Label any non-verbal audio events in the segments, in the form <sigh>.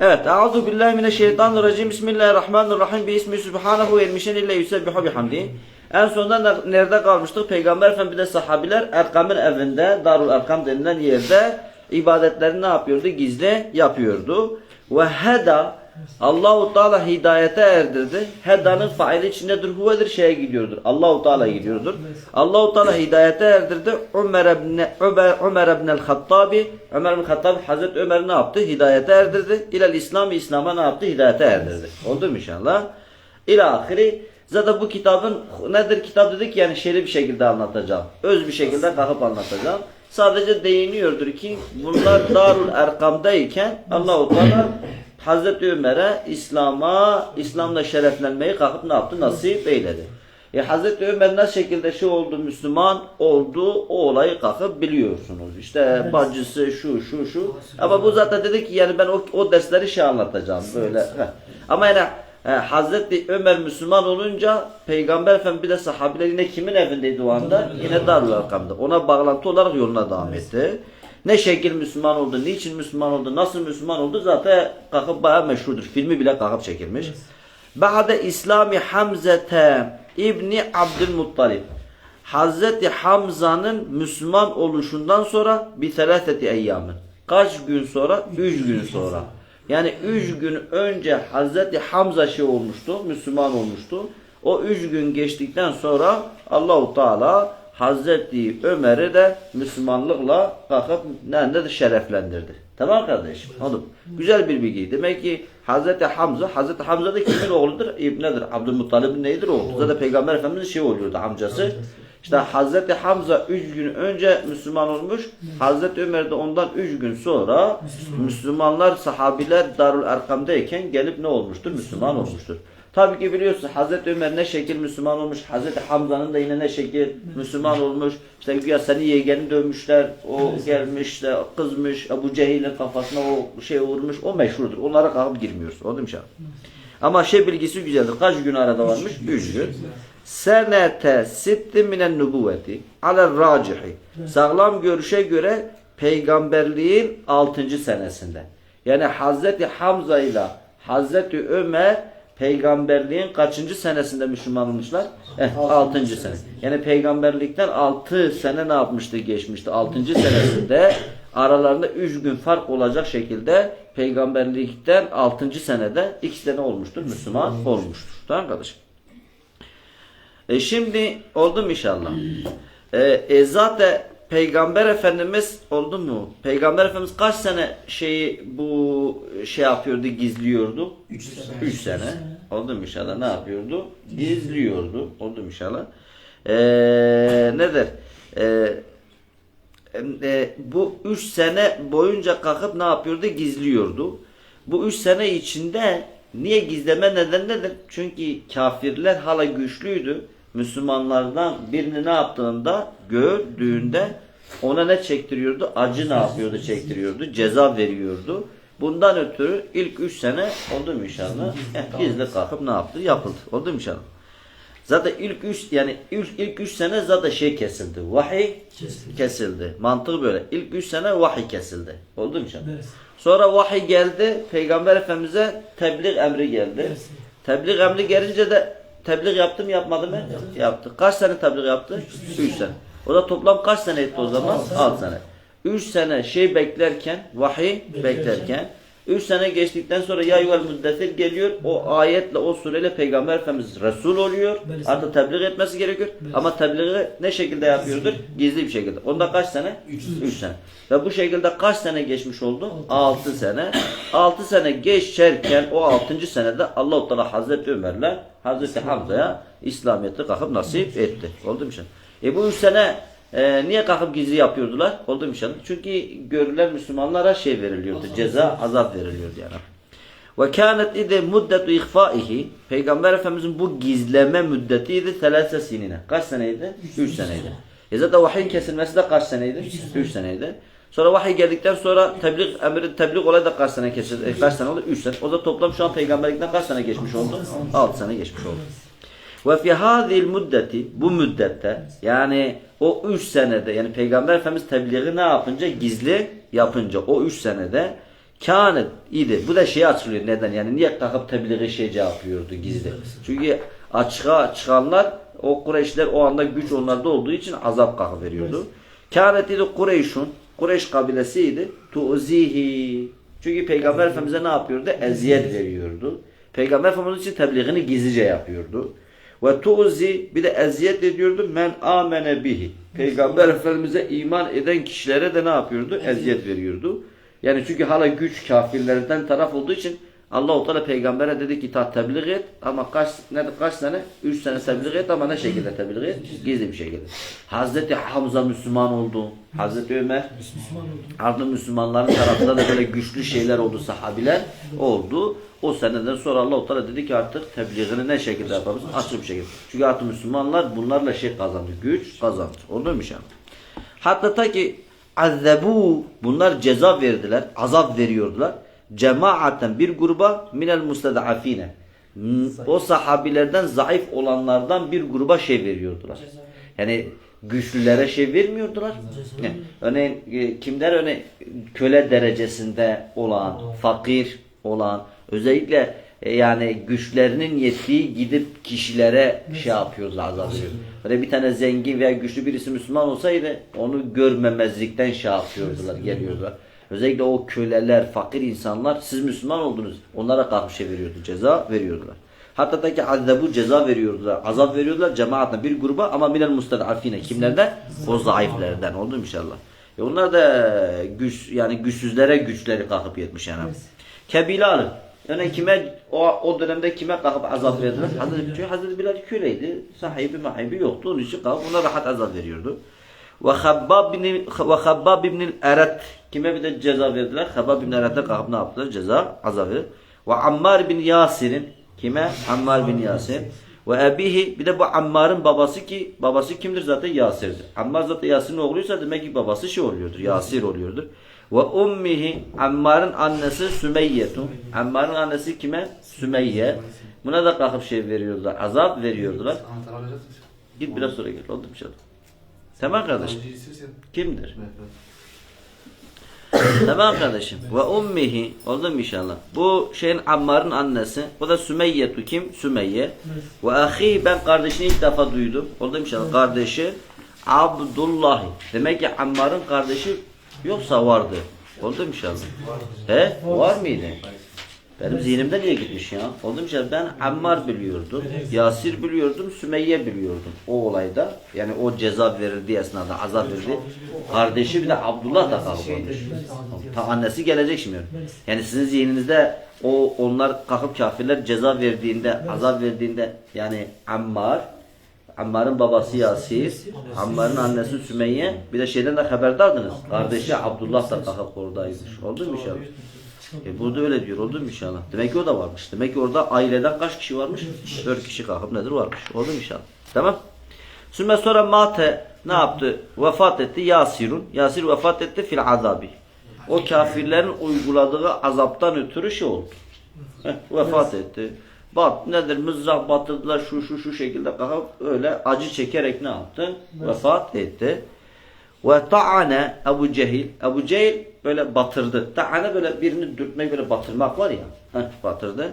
Evet. Euzu billahi mineşşeytanirracim. Bismillahirrahmanirrahim. Bi ismi subhanahu ve elmişen illa yusebbihu bihamdi. En sonunda ne- nerede kalmıştık? Peygamber Efendimiz de sahabiler Erkam'ın evinde, Darul Erkam denilen yerde ibadetlerini ne yapıyordu? Gizli yapıyordu. Ve heda Allahu Teala hidayete erdirdi. Heda'nın faili içindedir. Huvedir şeye gidiyordur. Allahu Teala gidiyordur. Allahu Teala hidayete erdirdi. Ömer ibn Ömer, Ömer ibn el-Hattabi Ömer ibn Hattab Hazreti Ömer ne yaptı? Hidayete erdirdi. İlel İslam İslam'a ne yaptı? Hidayete erdirdi. Oldu mu inşallah? İla ahiri. Zaten bu kitabın nedir? Kitap dedik yani şerif bir şekilde anlatacağım. Öz bir şekilde kalkıp anlatacağım. Sadece değiniyordur ki bunlar Darul Erkam'dayken Allahu Teala Hazreti Ömer'e İslam'a, İslam'la şereflenmeyi kalkıp ne yaptı? Nasip eyledi. E Hazreti Ömer ne şekilde şey oldu Müslüman oldu o olayı kalkıp biliyorsunuz. İşte bacısı şu şu şu. Ama bu zaten dedi ki yani ben o, o dersleri şey anlatacağım böyle. Heh. Ama yani e, Hazreti Ömer Müslüman olunca Peygamber Efendimiz bir de sahabiler yine kimin evindeydi o anda? Yine Darül Arkam'da. Ona bağlantı olarak yoluna devam etti. Ne şekil Müslüman oldu, niçin Müslüman oldu, nasıl Müslüman oldu zaten kalkıp bayağı meşhurdur. Filmi bile kalkıp çekilmiş. Ba'de İslami Hamzete İbni Abdülmuttalib. Hazreti Hamza'nın Müslüman oluşundan sonra bir selâseti eyyamın. Kaç gün sonra? Üç gün sonra. Yani üç gün önce Hazreti Hamza şey olmuştu, Müslüman olmuştu. O üç gün geçtikten sonra Allahu Teala Hazreti Ömer'i de Müslümanlıkla kalkıp nerede de şereflendirdi. Tamam kardeşim? Oğlum, güzel bir bilgi. Demek ki Hazreti Hamza, Hazreti Hamza da kimin oğludur? <clears throat> İbnedir. Abdülmuttalib'in neydir oğlu? Zaten Peygamber Efendimiz'in şey oluyordu amcası. İşte Hazreti Hamza 3 gün önce Müslüman olmuş. Hazreti Ömer de ondan 3 gün sonra Müslümanlar, sahabiler Darül Erkam'dayken gelip ne olmuştur? Müslüman olmuştur. Tabii ki biliyorsun Hazreti Ömer ne şekil Müslüman olmuş. Hazreti Hamza'nın da yine ne şekil Müslüman olmuş. İşte güya seni yeğeni dövmüşler. O gelmiş de kızmış. Ebu Cehil'in kafasına o şey vurmuş. O meşhurdur. Onlara kalkıp girmiyoruz. Oldu mu şey? Ama şey bilgisi güzeldir. Kaç gün arada varmış? Üç gün. Senete sitti minen nubuvveti ala racihi. Sağlam görüşe göre peygamberliğin 6. senesinde. Yani Hazreti Hamza ile Hazreti Ömer peygamberliğin kaçıncı senesinde Müslüman olmuşlar? Eh, 6. sene. Yani peygamberlikten 6 sene ne yapmıştı geçmişti? 6. senesinde aralarında 3 gün fark olacak şekilde peygamberlikten 6. senede ikisi de ne olmuştur? Müslüman olmuştur. Tamam kardeşim? E şimdi oldu mu inşallah? E, e zaten Peygamber Efendimiz oldu mu? Peygamber Efendimiz kaç sene şeyi bu şey yapıyordu, gizliyordu? 3 sene. 3 sene. Oldu mu inşallah? Ne yapıyordu? Gizliyordu. Oldu mu inşallah? E, nedir? E, e, bu 3 sene boyunca kalkıp ne yapıyordu? Gizliyordu. Bu 3 sene içinde niye gizleme neden nedir? Çünkü kafirler hala güçlüydü. Müslümanlardan birini ne yaptığında gördüğünde ona ne çektiriyordu? Acı ne yapıyordu? Çektiriyordu. Ceza veriyordu. Bundan ötürü ilk 3 sene oldu mu inşallah? Eh, gizli kalkıp ne yaptı? Yapıldı. Oldu mu inşallah? Zaten ilk üç yani ilk, ilk üç sene zaten şey kesildi. Vahiy Kesildi. kesildi. Mantık böyle. İlk üç sene vahiy kesildi. Oldu mu inşallah? Evet. Sonra vahiy geldi. Peygamber Efendimiz'e tebliğ emri geldi. Evet. Tebliğ emri gelince de tebliğ yaptı mı yapmadı mı? Yaptı. Kaç sene tebliğ yaptı? Üç sene. O da toplam kaç sene etti o zaman? Altı sene. Üç sene şey beklerken, vahiy Beklerken. Üç sene geçtikten sonra ya yuval müddessir geliyor. O ayetle, o sureyle Peygamber Efendimiz Resul oluyor. Artık tebliğ etmesi gerekiyor. Ama tebliği ne şekilde yapıyordur? Gizli bir şekilde. Onda kaç sene? Üç. Üç sene. Ve bu şekilde kaç sene geçmiş oldu? Altı sene. Altı sene geçerken o altıncı senede Allah-u Teala Hazreti Ömer'le Hazreti Hamza'ya İslamiyet'i kalkıp nasip etti. Oldu mu şimdi? E bu üç sene e, niye kalkıp gizli yapıyordular? Oldu mu şimdi? Çünkü görülen Müslümanlara şey veriliyordu. Ceza, azap veriliyordu yani. Ve kânet ide muddetu ihfaihi Peygamber Efendimizin bu gizleme müddetiydi selase sinine. Kaç seneydi? Üç seneydi. E zaten vahyin kesilmesi de kaç seneydi? Üç seneydi. Sonra vahiy geldikten sonra tebliğ emri tebliğ olayı da kaç sene kesildi? E, kaç sene oldu? Üç sene. O da toplam şu an peygamberlikten kaç sene geçmiş oldu? Altı sene geçmiş oldu. Ve fi hadhihi müddeti bu müddette yani o üç senede yani Peygamber Efendimiz tebliği ne yapınca gizli yapınca o üç senede Kânet idi. Bu da şeye açılıyor. Neden? Yani niye kalkıp tebliği şey yapıyordu gizli? Çünkü açığa çıkanlar o Kureyşler o anda güç onlarda olduğu için azap kalkıp veriyordu. Kânet idi Kureyş'un. Kureyş kabilesiydi. Tu'zihi. Çünkü Peygamber Efendimiz'e ne yapıyordu? Eziyet veriyordu. Peygamber Efendimiz için tebliğini gizlice yapıyordu. Ve tu'zi bir de eziyet ediyordu men amene bihi. Peygamber Efendimiz'e iman eden kişilere de ne yapıyordu? Eziyet veriyordu. Yani çünkü hala güç kafirlerden taraf olduğu için Allah-u Teala peygambere dedi ki ta tebliğ et ama kaç ne kaç sene? Üç sene tebliğ et ama ne şekilde tebliğ et? Gizli bir şekilde. Hazreti Hamza Müslüman oldu. Hazreti Ömer Ardından Müslümanların tarafında da böyle güçlü şeyler oldu sahabiler oldu. O seneden sonra Allah-u Teala dedi ki artık tebliğini ne şekilde yapabiliriz? Açık bir şekilde. Çünkü artık Müslümanlar bunlarla şey kazandı. Güç kazandı. Oldu mu yani? Hatta ta ki azzebu bunlar ceza verdiler. Azap veriyordular. Cemaaten bir gruba minel mustedafine. O sahabilerden zayıf olanlardan bir gruba şey veriyordular. Yani güçlülere şey vermiyordular. Yani, örneğin e, kimler örneğin köle derecesinde olan, fakir olan, özellikle e, yani güçlerinin yettiği gidip kişilere şey yapıyorlar azap veriyor. Böyle bir tane zengin veya güçlü birisi Müslüman olsaydı onu görmemezlikten şey yapıyordular, geliyordular. Özellikle o köleler, fakir insanlar siz Müslüman oldunuz. Onlara kalkıp şey veriyordu, ceza veriyordular. Hatta da ki azabu ceza veriyordular. Azap veriyordular cemaatine bir gruba ama minel mustadafine kimlerden? O zayıflerden. Oldu inşallah? E onlar da güç yani güçsüzlere güçleri kalkıp yetmiş yani. Kebilal. Yani kime o, o dönemde kime kalkıp azap verdiler? Hazreti, Hazreti Bilal köleydi. Sahibi mahibi yoktu. Onun için kalkıp ona rahat azap veriyordu. Ve Habbab bin ve Habbab ibn el-Eret kime bir de ceza verdiler? Habbab ibn Eret'e kalkıp ne yaptılar? Ceza verdiler. Ve Ammar bin Yasir'in kime? Ammar bin Yasir. Ve ebihi bir de bu Ammar'ın babası ki babası kimdir zaten Yasir'dir. Ammar zaten Yasir'in oğluysa demek ki babası şey oluyordur. Yasir oluyordur. Ve ummihi Ammar'ın annesi Sümeyye'tun. Ammar'ın annesi kime? Sümeyye. Buna da kalkıp şey veriyordular. Azap veriyordular. Git biraz sonra gel. Oldu mu canım? Tamam kardeşim. Kimdir? Tamam kardeşim. Ve ummihi. Oldu mu inşallah? Bu şeyin Ammar'ın annesi. Bu da Sümeyye'tu kim? Sümeyye. Ve ahi ben kardeşini ilk defa duydum. Oldu mu inşallah? Kardeşi Abdullah. Demek ki Ammar'ın kardeşi yoksa vardı. Oldu mu inşallah? He? Var mıydı? Benim zihnimde niye gitmiş ya? Mu inşallah? Ben Ammar biliyordum. Yasir biliyordum. Sümeyye biliyordum. O olayda. Yani o ceza verildiği esnada azap verildi. Kardeşi bir de Abdullah da kalkmış. Ta annesi gelecek şimdi. Yani sizin zihninizde o onlar kalkıp kafirler ceza verdiğinde, azap verdiğinde yani Ammar, Ammar'ın babası Yasir, Ammar'ın annesi Sümeyye, bir de şeyden de haberdardınız. Kardeşi Abdullah da kalkıp oradaymış. Oldu mu inşallah? E burada öyle diyor. Oldu mu inşallah? Demek ki o da varmış. Demek ki orada aileden kaç kişi varmış? Dört kişi kalkıp nedir varmış. Oldu mu inşallah? Tamam. Sümme sonra Mate ne yaptı? Vefat etti Yasirun. Yasir vefat etti fil azabi. O kafirlerin uyguladığı azaptan ötürü şey oldu. Heh, vefat etti. Bat nedir? Mızrak batırdılar şu şu şu şekilde kalkıp öyle acı çekerek ne yaptı? Vefat etti. Ve ta'ane Ebu Cehil. Ebu Cehil böyle batırdı. Ta'ane böyle birini dürtmek böyle batırmak var ya. Heh, batırdı.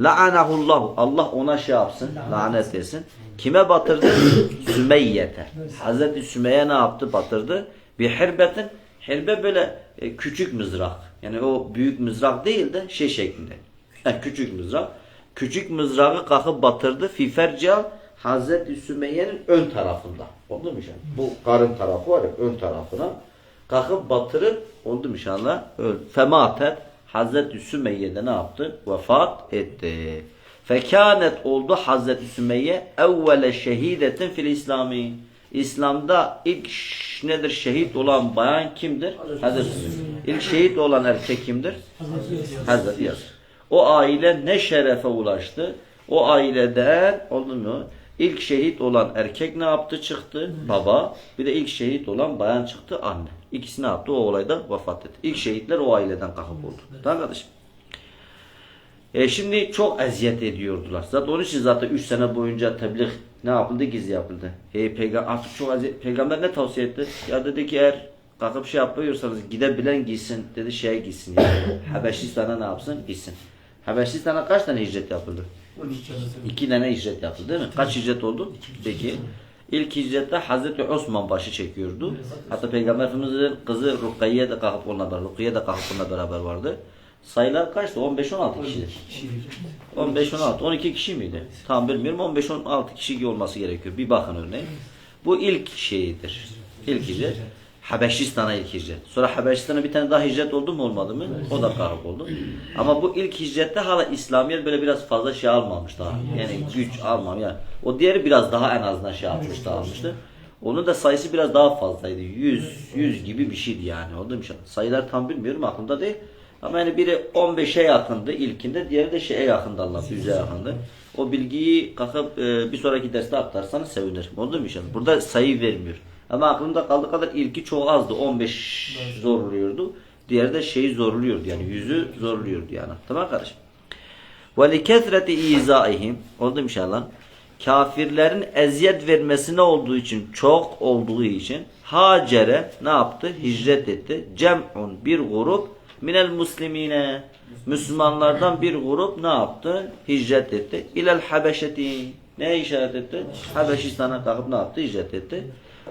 La'anahullahu. Allah ona şey yapsın. Lanet etsin. Kime batırdı? <laughs> Sümeyye'te. Hazreti Sümeyye ne yaptı? Batırdı. Bir hirbetin. Hirbe böyle e, küçük mızrak. Yani o büyük mızrak değil de şey şeklinde. Heh, küçük mızrak. Küçük mızrağı kalkıp batırdı. Fiferca Hazreti Sümeyye'nin ön tarafında. Oldu mu? Bu karın tarafı var ya ön tarafına. Kalkıp batırıp oldu mu inşallah? Öl. Fematet Hazreti Sümeyye de ne yaptı? Vefat etti. Fekânet oldu Hazreti Sümeyye evvele şehidetin fil İslami. İslam'da ilk nedir şehit olan bayan kimdir? Hazreti Sümeyye. İlk şehit olan erkek kimdir? Hazreti Yasir. O aile ne şerefe ulaştı? O aileden oldu mu? İlk şehit olan erkek ne yaptı çıktı? Baba. Bir de ilk şehit olan bayan çıktı anne. İkisi ne yaptı? O olayda vefat etti. İlk şehitler o aileden kalkıp oldu. Tamam kardeşim? E şimdi çok eziyet ediyordular. Zaten onun için zaten 3 sene boyunca tebliğ ne yapıldı? Gizli yapıldı. E, peygamber, artık çok eziyet, peygamber ne tavsiye etti? Ya dedi ki eğer kalkıp şey yapıyorsanız gidebilen gitsin dedi şeye gitsin yani. <coughs> Habeşistan'a ne yapsın? Gitsin. Habeşistan'a kaç tane hicret yapıldı? 12 arası. İki tane hicret yaptı değil mi? Kaç hicret oldu? Peki. İlk hicrette Hazreti Osman başı çekiyordu. Hatta Peygamber Efendimiz'in kızı Rukiye de kalkıp onunla beraber, Rukiye de kalkıp onunla beraber vardı. Sayılar kaçtı? 15-16 kişidir. Kişi 15-16, 12 kişi miydi? Tam bilmiyorum. 15-16 kişi olması gerekiyor. Bir bakın örneğin. Bu ilk şeyidir. İlk hicret. Habeşistan'a ilk hicret. Sonra Habeşistan'a bir tane daha hicret oldu mu olmadı mı? O da kalk oldu. Ama bu ilk hicrette hala İslamiyet böyle biraz fazla şey almamış daha. Yani güç almam yani. O diğeri biraz daha en azından şey yapmıştı almıştı. Onun da sayısı biraz daha fazlaydı. 100, 100 gibi bir şeydi yani. Oldu mu? Sayılar tam bilmiyorum aklımda değil. Ama yani biri 15'e yakındı ilkinde, diğeri de şeye yakındı Allah, 100'e yakındı. O bilgiyi kalkıp e, bir sonraki derste aktarsanız sevinirim. Oldu mu inşallah? Burada sayı vermiyor. Ama aklımda kaldığı kadar ilki çok azdı. 15 zorluyordu. Diğeri de şeyi zorluyordu yani yüzü zorluyordu yani. Tamam kardeşim? Ve li kesreti izaihim oldu inşallah? Kafirlerin eziyet vermesine olduğu için çok olduğu için Hacer'e ne yaptı? Hicret etti. Cem'un bir grup minel muslimine Müslümanlardan bir grup ne yaptı? Hicret etti. İlel Habeşeti. Ne işaret etti? Habeşistan'a kalkıp ne yaptı? Hicret etti.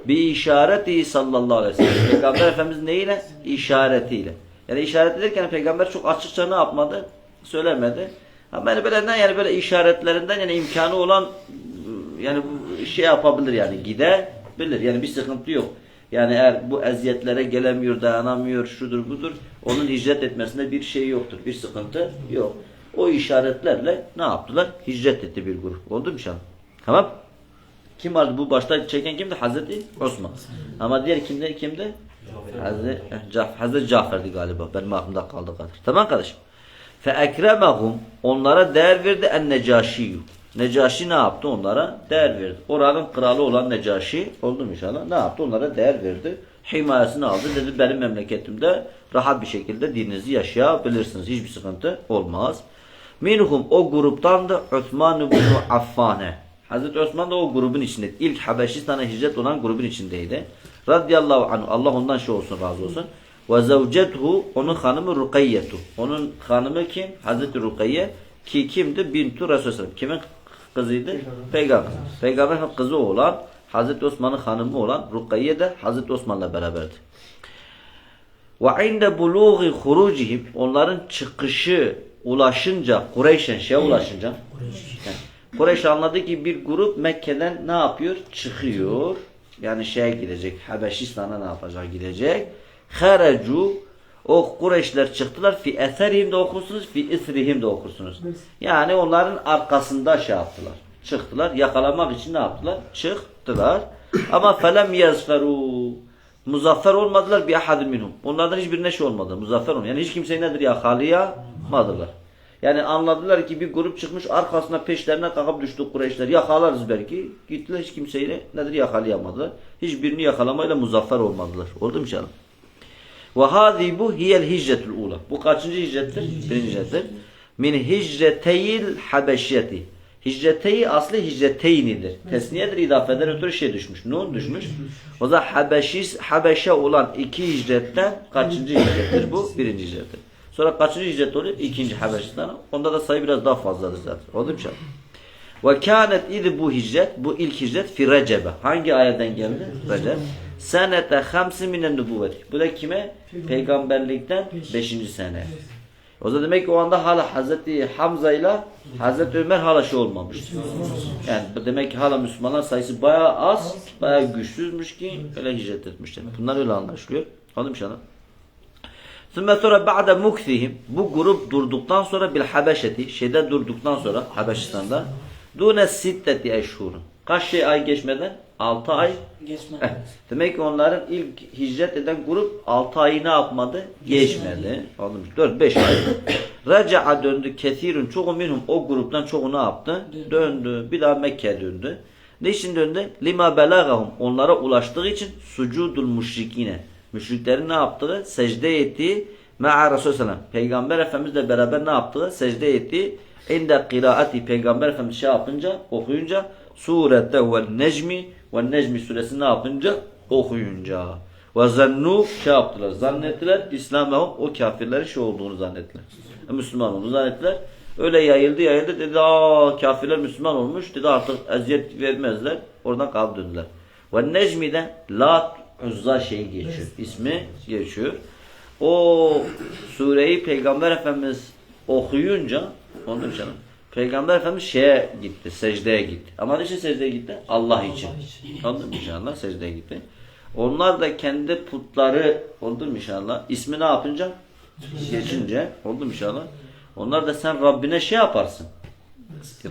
Bir işareti sallallahu aleyhi ve sellem. <coughs> Peygamber Efendimiz neyle? İşaretiyle. Yani işaret ederken Peygamber çok açıkça ne yapmadı? Söylemedi. Ama yani böyle ne yani böyle işaretlerinden yani imkanı olan yani şey yapabilir yani gidebilir. Yani bir sıkıntı yok. Yani eğer bu eziyetlere gelemiyor, dayanamıyor, şudur budur, onun hicret etmesinde bir şey yoktur. Bir sıkıntı yok. O işaretlerle ne yaptılar? Hicret etti bir grup. Oldu mu inşallah? Tamam. Kim vardı? Bu başta çeken kimdi? Hazreti Osman. Ama diğer kimdi? Kimdi? Hazreti, Caf Hazreti Cafer'di galiba. Benim aklımda kaldı kadar. Tamam kardeşim. Fe ekremehum onlara değer verdi en necaşiyu. Necaşi ne yaptı onlara? Değer verdi. Oranın kralı olan Necaşi oldu inşallah? Ne yaptı? Onlara değer verdi. Himayesini aldı. Dedi benim memleketimde rahat bir şekilde dininizi yaşayabilirsiniz. Hiçbir sıkıntı olmaz. Minhum o gruptan da Osman ibn Affane. Hazreti Osman da o grubun içinde. İlk Habeşistan'a hicret olan grubun içindeydi. Radiyallahu anhu. Allah ondan şey olsun razı olsun. Ve zevcetuhu onun hanımı Rukayyetu. Onun hanımı kim? Hazreti Rukayye ki kimdi? Bintu Resulullah. Kimin kızıydı? Peygamber. Peygamber kızı olan Hazreti Osman'ın hanımı olan Rukayye de Hazreti Osman'la beraberdi. Ve inde buluği hurucihim onların çıkışı ulaşınca Kureyş'en şeye ulaşınca yani Kureyş anladı ki bir grup Mekke'den ne yapıyor? Çıkıyor. Yani şeye gidecek. Habeşistan'a ne yapacak? Gidecek. Haracu o Kureyşler çıktılar. Fi eserihim de okursunuz. Fi isrihim de okursunuz. Yani onların arkasında şey yaptılar. Çıktılar. Yakalamak için ne yaptılar? Çıktılar. Ama felem yazferu Muzaffer olmadılar bir ahadim minhum. Onlardan hiçbirine şey olmadı. Muzaffer olmadı. Yani hiç kimseyi nedir yakalayamadılar. Yani anladılar ki bir grup çıkmış arkasına peşlerine kalkıp düştü Kureyşler. Yakalarız belki. Gittiler hiç kimseyi nedir yakalayamadılar. Hiçbirini yakalamayla muzaffer olmadılar. Oldu mu canım? Ve hâzî bu hiyel hicretul ula. Bu kaçıncı hicrettir? Birinci hicrettir. Min hicreteyil habeşiyeti. Hicreteyi aslı hicreteynidir. Tesniyedir idafeden ötürü şey düşmüş. Nun düşmüş. O da Habeşis, Habeşe olan iki hicretten kaçıncı hicrettir bu? Birinci hicrettir. Sonra kaçıncı hicret oluyor? İkinci Habeşistan'a. Onda da sayı biraz daha fazladır zaten. Oldu mu canım? Ve kânet idi bu hicret, bu ilk hicret fi Recebe. Hangi ayeten geldi? Recep. Senete hamsi minen nübüvvet. Bu da kime? Peygamberlikten beşinci sene. O da demek ki o anda hala Hazreti Hamza ile Hazreti Ömer hala şey olmamıştı. Yani demek ki hala Müslümanlar sayısı bayağı az, bayağı güçsüzmüş ki öyle hicret etmişler. Bunlar öyle anlaşılıyor. Anladın mı? Sümme sonra ba'de muksihim bu grup durduktan sonra bil Habeşeti şeyde durduktan sonra Habeşistan'da dune sitteti eşhurun. Kaç şey ay geçmeden? 6 ay. Geçmedi. Eh, Demek ki onların ilk hicret eden grup 6 ayı ne yapmadı? Geçmedi. Anlamış. 4-5 ay. Raca'a döndü kesirun çoğu minhum o gruptan çoğu ne yaptı? Döndü. Bir daha Mekke'ye döndü. Ne için döndü? Lima belagahum onlara ulaştığı için sucudul müşrikine. Müşriklerin ne yaptığı? Secde ettiği ma'a Resulü. Peygamber Efendimizle beraber ne yaptığı? Secde ettiği inde kıraati Peygamber Efendimiz şey yapınca, okuyunca surette ve necmi ve necmi suresini ne yapınca? Okuyunca. Ve zannu şey yaptılar. Zannettiler İslam'la o kafirlerin şey olduğunu zannettiler. E, Müslüman olduğunu zannettiler. Öyle yayıldı yayıldı dedi aa kafirler Müslüman olmuş dedi artık eziyet vermezler. Oradan kalıp döndüler. Ve Necmi'de Lat Uzza şeyi geçiyor. İsmi geçiyor. O sureyi Peygamber Efendimiz okuyunca ondan sonra Peygamber Efendimiz şeye gitti, secdeye gitti. Ama niçin secdeye gitti? Allah için. Anladın mı inşallah? Secdeye gitti. Onlar da kendi putları oldu mu inşallah? İsmi ne yapınca? Geçince oldu mu inşallah? Onlar da sen Rabbine şey yaparsın.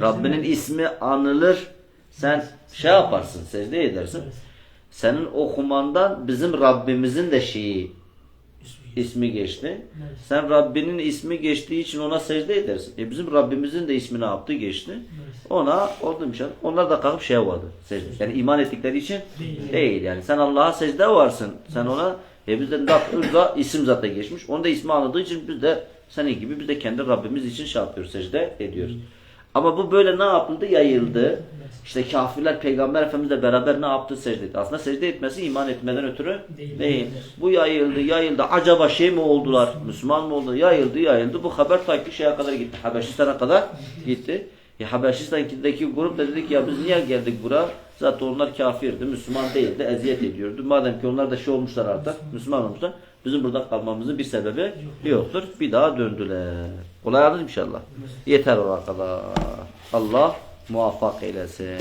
Rabbinin ismi anılır. Sen şey yaparsın, secde edersin. Senin okumandan bizim Rabbimizin de şeyi ismi geçti. Sen Rabbinin ismi geçtiği için ona secde edersin. E bizim Rabbimizin de ismi ne yaptı? Geçti. Ona oldu bir şey. Onlar da kalkıp şey vardı. Secde. Yani iman ettikleri için değil. Yani sen Allah'a secde varsın. Sen ona e bizde da isim zaten geçmiş. Onun da ismi anladığı için biz de senin gibi biz de kendi Rabbimiz için şey yapıyoruz. Secde ediyoruz. Ama bu böyle ne yapıldı? Yayıldı. İşte kafirler peygamber efendimizle beraber ne yaptı? Secde etti. Aslında secde etmesi iman etmeden ötürü Değil. değil. Bu yayıldı, yayıldı. Acaba şey mi oldular? Müslüman mı oldu? Yayıldı, yayıldı. Bu haber ta ki şeye kadar gitti. Habeşistan'a kadar gitti. Ya Habeşistan'daki grup da dedi ki ya biz niye geldik buraya? Zaten onlar kafirdi, Müslüman değildi, eziyet ediyordu. Madem ki onlar da şey olmuşlar artık, Müslüman olmuşlar. Bizim burada kalmamızın bir sebebi yoktur. Bir daha döndüler. Kolay anladın inşallah. Yeter o kadar. Allah موفق إلى سن